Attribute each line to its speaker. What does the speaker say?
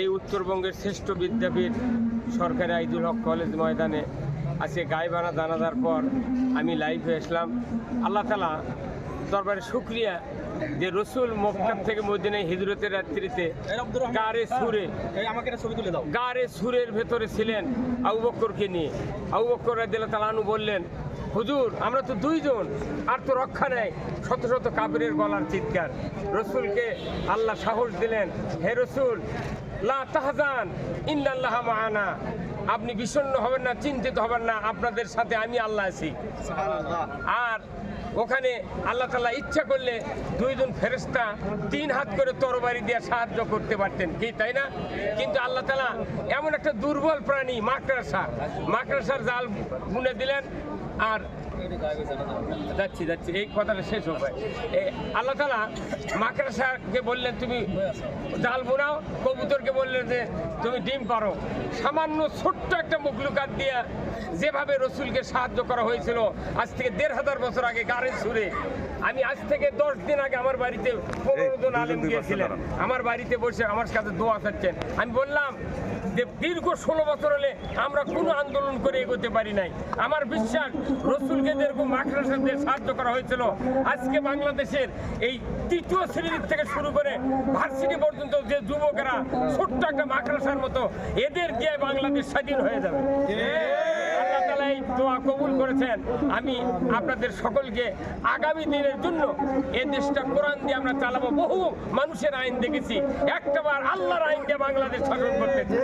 Speaker 1: এই উত্তরবঙ্গের শ্রেষ্ঠ বিদ্যাপীঠ সরকারি আইদুল হক কলেজ ময়দানে আজকে গাইবানা জানাজার পর আমি লাইভে আসলাম। আল্লাহ তালা দরবারে শুক্রিয়া যে রসুল মক্কার থেকে মদিনায় হিজরতের রাত্রিতে গারে সুরে
Speaker 2: আমাকে ছবি তুলে দাও।
Speaker 1: গারে সুরের ভেতরে ছিলেন আবু বক্করকে নিয়ে। আবু বক্কর রাদিয়াল্লাহু তাআলা আনহু বললেন হুজুর আমরা তো দুইজন আর তো রক্ষা নেই। শত শত কাপড়ের গলার চিৎকার। রসুলকে আল্লাহ সাহস দিলেন হে রসুল লা তাহজান ইন্নাল্লাহ মাহানা আপনি বিষণ্ণ হবেন না চিন্তিত হবেন না আপনাদের সাথে আমি আল্লাহ আছি। আর ওখানে আল্লাহ তালা ইচ্ছা করলে দুইজন ফেরেস্তা তিন হাত করে তরবারি দিয়ে সাহায্য করতে পারতেন। কি, তাই না? কিন্তু আল্লাহ তালা এমন একটা দুর্বল প্রাণী, মাকড়াসা। মাকড়াসার জাল বুনে দিলেন আর যাচ্ছি যাচ্ছি, এই কথাটা শেষ হবে। আল্লাহ তালা মাকড়াসাকে বললেন, তুমি জাল বোনাও। কবুতরকে বললেন যে, তুমি ডিম পারো সামান্য ছোট্ট একটা মুখলুকাত দিয়া যেভাবে রসুলকে সাহায্য করা হয়েছিল, আজ থেকে দেড় হাজার বছর আগে সুরে। আমি আজ থেকে দশ দিন আগে আমার বাড়িতে পনেরো জন আলেম গিয়েছিলেন আমার বাড়িতে বসে আমার কাছে দোয়া চাচ্ছেন। আমি বললাম যে দীর্ঘ ষোলো বছর হলে আমরা কোনো আন্দোলন করে এগোতে পারি নাই। আমার বিশ্বাস রসুলকে যেরকম সাহায্য করা হয়েছিল আজকে বাংলাদেশের এই তৃতীয় শ্রেণির থেকে শুরু করে ভার্সিটি পর্যন্ত যে যুবকেরা ছোট্ট একটা মাকড়াসার মতো এদের দিয়ে বাংলাদেশ স্বাধীন হয়ে যাবে। দোয়া কবুল করেছেন। আমি আপনাদের সকলকে আগামী দিনের জন্য এ দেশটা কোরআন দিয়ে আমরা চালাবো। বহু মানুষের আইন দেখেছি। একটাবার আল্লাহর আইনকে বাংলাদেশ শাসন করতেছে